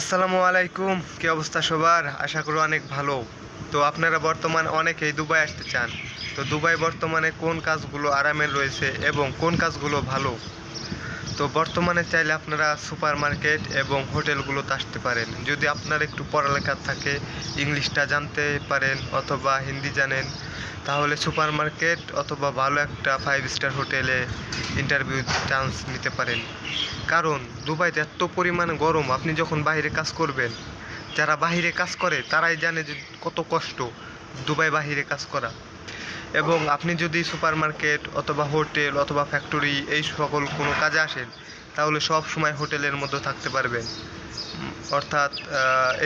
আসসালামু আলাইকুম। কি অবস্থা সবার? আশা করি অনেক ভালো। তো আপনারা বর্তমান অনেকেই দুবাই আসতে চান। তো দুবাই বর্তমানে কোন কাজগুলো আরামের রয়েছে এবং কোন কাজগুলো ভালো? তো বর্তমানে চাইলে আপনারা সুপার মার্কেট এবং হোটেলগুলোতে আসতে পারেন। যদি আপনার একটু পড়ালেখা থাকে, ইংলিশটা জানতে পারেন অথবা হিন্দি জানেন, তাহলে সুপার মার্কেট অথবা ভালো একটা ফাইভ স্টার হোটেলে ইন্টারভিউ চান্স নিতে পারেন। কারণ দুবাইতে এত পরিমাণ গরম, আপনি যখন বাইরে কাজ করবেন, যারা বাইরে কাজ করে তারাই জানে যে কত কষ্ট দুবাই বাইরে কাজ করা। এবং আপনি যদি সুপার মার্কেট অথবা হোটেল অথবা ফ্যাক্টরি এই সকল কোনো কাজে আসেন, তাহলে সব সময় হোটেলের মধ্যে থাকতে পারবেন। অর্থাৎ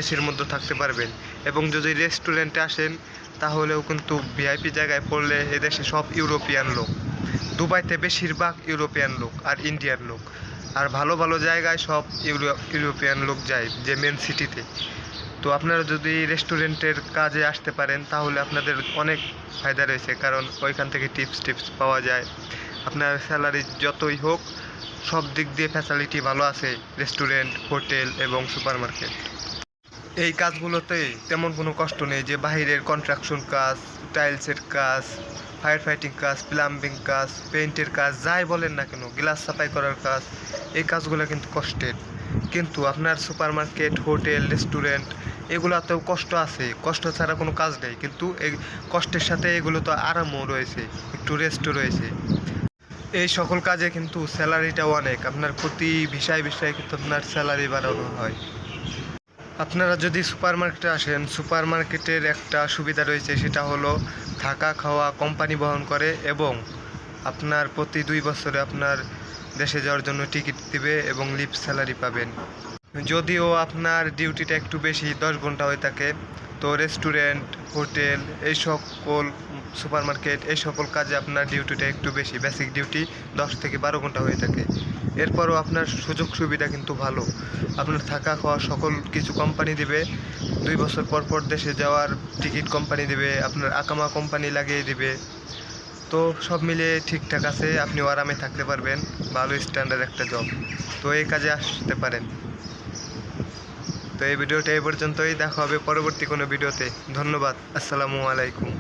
এসির মধ্যে থাকতে পারবেন। এবং যদি রেস্টুরেন্টে আসেন, তাহলেও কিন্তু ভিআইপি জায়গায় পড়লে এদেশে সব ইউরোপিয়ান লোক। দুবাইতে বেশিরভাগ ইউরোপিয়ান লোক আর ইন্ডিয়ান লোক। আর ভালো ভালো জায়গায় সব ইউরো, ইউরোপিয়ান লোক যায় যে মেন সিটিতে তো আপনারা যদি রেস্টুরেন্টের কাজে আসতে পারেন, তাহলে আপনাদের অনেক ফায়দা রয়েছে। কারণ ওইখান থেকে টিপস টিপস পাওয়া যায়। আপনার স্যালারি যতই হোক, সব দিক দিয়ে ফ্যাসিলিটি ভালো আছে, রেস্টুরেন্ট, হোটেল এবং সুপার মার্কেট এই কাজগুলোতে তেমন কোনো কষ্ট নেই যে বাইরের কনস্ট্রাকশন কাজ, টাইলসের কাজ ফায়ার ফাইটিং কাজ, প্লাম্বিং কাজ, পেইন্টের কাজ, যাই বলেন না কেন, গ্লাস সাফাই করার কাজ, এই কাজগুলো কিন্তু কষ্টের। কিন্তু আপনার সুপার মার্কেট হোটেল, রেস্টুরেন্ট এগুলোতেও কষ্ট আছে। কষ্ট ছাড়া কোনো কাজ নেই। কিন্তু এই কষ্টের সাথে এগুলো তো আরামও রয়েছে, একটু রেস্টও রয়েছে। এই সকল কাজে কিন্তু স্যালারিটাও অনেক। আপনার প্রতি ভিসায় ভিসায় কিন্তু আপনার স্যালারি বাড়ানো হয়। আপনারা যদি সুপার মার্কেটে আসেন সুপার মার্কেটের একটা সুবিধা রয়েছে, সেটা হলো থাকা, খাওয়া কোম্পানি বহন করে এবং আপনার প্রতি দুই বছরে আপনার দেশে যাওয়ার জন্য টিকিট দিবে এবং লিপ স্যালারি পাবেন। যদিও আপনার ডিউটিটা একটু বেশি, দশ ঘণ্টা হয়ে থাকে, তো রেস্টুরেন্ট হোটেল এই সকল সুপার মার্কেট এই সকল কাজে আপনার ডিউটিটা একটু বেশি বেসিক ডিউটি দশ থেকে বারো ঘণ্টা হয়ে থাকে। এরপরও আপনার সুযোগ সুবিধা কিন্তু ভালো। আপনার থাকা খাওয়া সকল কিছু কোম্পানি দেবে, দুই বছর পর পর দেশে যাওয়ার টিকিট কোম্পানি দেবে, আপনার আকামা কোম্পানি লাগিয়ে দেবে। তো সব মিলিয়ে ঠিকঠাক আছে আপনি আরামে থাকতে পারবেন, ভালো স্ট্যান্ডার্ড একটা জব তো এই কাজে আসতে পারেন। এই ভিডিওটা এই পর্যন্তই। দেখা হবে পরবর্তী কোনো ভিডিওতে। ধন্যবাদ। আসসালামু আলাইকুম।